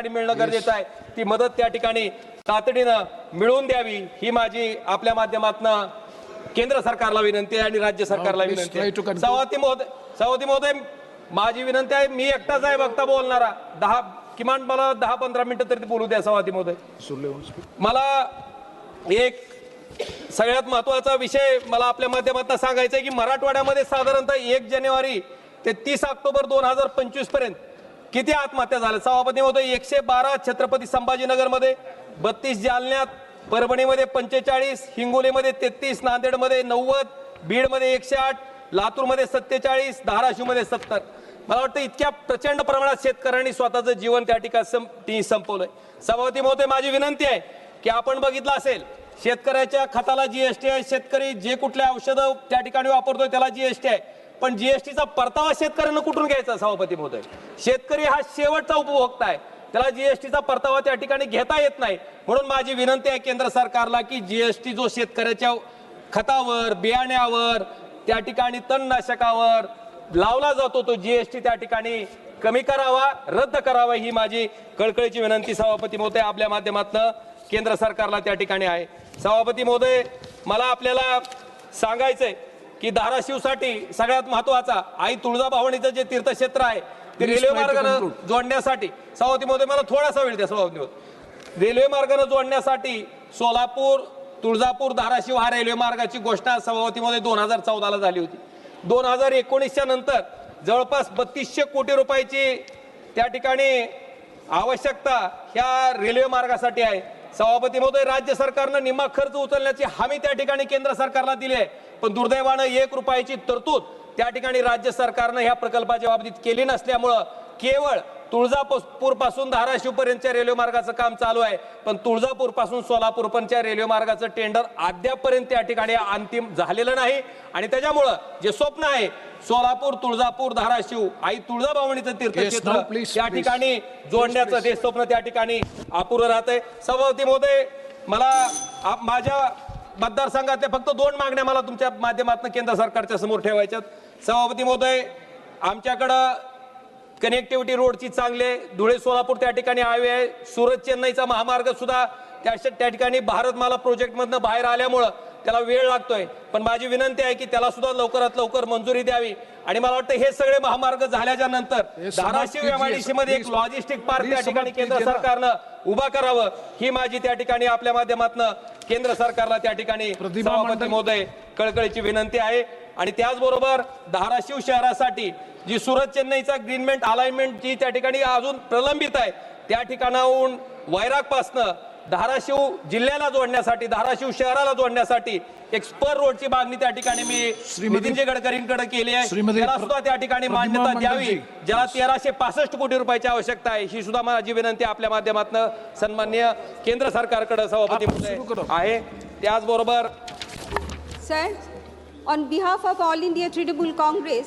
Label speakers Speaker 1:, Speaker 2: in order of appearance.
Speaker 1: ठिकाणी मिळणं गरजेचं आहे. ती मदत त्या ठिकाणी तातडीनं मिळवून द्यावी ही माझी आपल्या माध्यमातनं केंद्र सरकारला विनंती आहे आणि राज्य सरकारला विनंती आहे. सभापती महोदय सभापती महोदय माझी विनंती आहे मी एकटाच आहे वक्ता बोलणारा. दहा किमान मला दहा पंधरा मिनिटं तरी बोलू द्या सभापती महोदय. मला एक सगळ्यात महत्त्वाचा विषय मला आपल्या माध्यमातून सांगायचा आहे की मराठवाड्यामध्ये साधारणतः एक जानेवारी ते तीस ऑक्टोबर दोन हजार पंचवीसपर्यंत किती आत्महत्या झाल्या? सभापती महोदय एकशे बारा छत्रपती संभाजीनगरमध्ये बत्तीस जालन्यात परभणीमध्ये पंचेचाळीस हिंगोलीमध्ये तेहतीस नांदेडमध्ये नव्वद बीडमध्ये एकशे आठ लातूरमध्ये सत्तेचाळीस धाराशिवमध्ये सत्तर. मला वाटतं इतक्या प्रचंड प्रमाणात शेतकऱ्यांनी स्वतःचं जीवन त्या ठिकाणी सं- संपवलंय. सभापती महोदय माझी विनंती आहे की आपण बघितलं असेल शेतकऱ्याच्या खताला जीएसटी आहे. शेतकरी जे कुठले औषधं त्या ठिकाणी वापरतोय त्याला जीएसटी आहे. पण जीएसटीचा परतावा शेतकऱ्यांना कुठून घ्यायचा सभापती महोदय? शेतकरी हा शेवटचा उपभोक्ता आहे. त्याला जीएसटीचा परतावा त्या ठिकाणी घेता येत नाही. म्हणून माझी विनंती आहे केंद्र सरकारला की जीएसटी जो शेतकऱ्याच्या खतावर बियाण्यावर त्या ठिकाणी तणनाशकावर लावला जातो तो जीएसटी त्या ठिकाणी कमी करावा रद्द करावा ही माझी कळकळीची विनंती. सभापती महोदय आपल्या माध्यमातून केंद्र सरकारला त्या ठिकाणी आहे. सभापती महोदय मला आपल्याला सांगायचंय की धाराशिवसाठी सगळ्यात महत्त्वाचा आई तुळजाभवानीचं जे तीर्थक्षेत्र आहे ते रेल्वे मार्गानं. जोडण्यासाठी सभापती महोदय मला थोडासा वेळ द्या सभापती महोदय रेल्वे मार्गानं जोडण्यासाठी सोलापूर तुळजापूर धाराशिव हा रेल्वे मार्गाची घोषणा सभापती मध्ये दोन हजार चौदाला झाली होती. दोन हजार एकोणीसच्या नंतर जवळपास बत्तीसशे कोटी रुपयाची त्या ठिकाणी आवश्यकता ह्या रेल्वे मार्गासाठी आहे. सभापती महोदय राज्य सरकारनं निम्मा खर्च उचलण्याची हमी त्या ठिकाणी केंद्र सरकारला दिली आहे. पण दुर्दैवानं एक रुपयाची तरतूद त्या ठिकाणी राज्य सरकारनं ह्या प्रकल्पाच्या बाबतीत केली नसल्यामुळं केवळ तुळजापूरपासून धाराशिव पर्यंतच्या रेल्वे मार्गाचं काम चालू आहे. पण तुळजापूरपासून सोलापूर पर्यंतच्या रेल्वे मार्गाचं टेंडर अद्यापर्यंत त्या ठिकाणी अंतिम झालेलं नाही. आणि त्याच्यामुळं जे स्वप्न आहे सोलापूर तुळजापूर धाराशिव आई तुळजाभवानीचं तीर्थक्षेत्र
Speaker 2: please.
Speaker 1: ठिकाणी जोडण्याचं ते स्वप्न त्या ठिकाणी अपुरं राहत आहे सभापती महोदय मला माझ्या मतदारसंघातल्या फक्त दोन मागण्या मला तुमच्या माध्यमातून केंद्र सरकारच्या समोर ठेवायच्यात. सभापती महोदय आमच्याकडं कनेक्टिव्हिटी रोडची चांगले धुळे सोलापूर त्या ठिकाणी हायवे आहे. सुरत चेन्नईचा महामार्ग सुद्धा त्या त्या ठिकाणी भारतमाला प्रोजेक्टमधनं बाहेर आल्यामुळं त्याला वेळ लागतोय पण माझी विनंती आहे की त्याला सुद्धा लवकरात लवकर मंजुरी द्यावी आणि मला वाटतं हे सगळे महामार्ग
Speaker 2: झाल्याच्यानंतर
Speaker 1: धाराशिव एमआयडीसी मध्ये एक. लॉजिस्टिक पार्क त्या ठिकाणी केंद्र. सरकारनं उभा करावं ही माझी त्या ठिकाणी आपल्या माध्यमातून केंद्र सरकारला त्या ठिकाणी सभापती. महोदय कळकळीची विनंती आहे आणि त्याचबरोबर धाराशिव शहरासाठी जी सुरत चेन्नईचा ग्रीनमेंट अलाइनमेंट जी त्या ठिकाणी अजून प्रलंबित आहे त्या ठिकाणाहून वैरागपासनं धाराशिव जिल्ह्याला जोडण्यासाठी धाराशिव शहराला जोडण्यासाठी एक स्पर रोडची मागणी त्या ठिकाणी मी
Speaker 2: श्रीमती-
Speaker 1: नितीनजी गडकरींकडे केली आहे. त्याला सुद्धा त्या ठिकाणी मान्यता द्यावी. ज्याला तेराशे पासष्ट कोटी रुपयाची आवश्यकता आहे. ही सुद्धा माझी विनंती आपल्या माध्यमातून सन्मान्य केंद्र सरकारकडे सभापती
Speaker 2: सुरू.
Speaker 1: आहे. त्याचबरोबर
Speaker 3: Sir, on behalf of All India Tribunal Congress,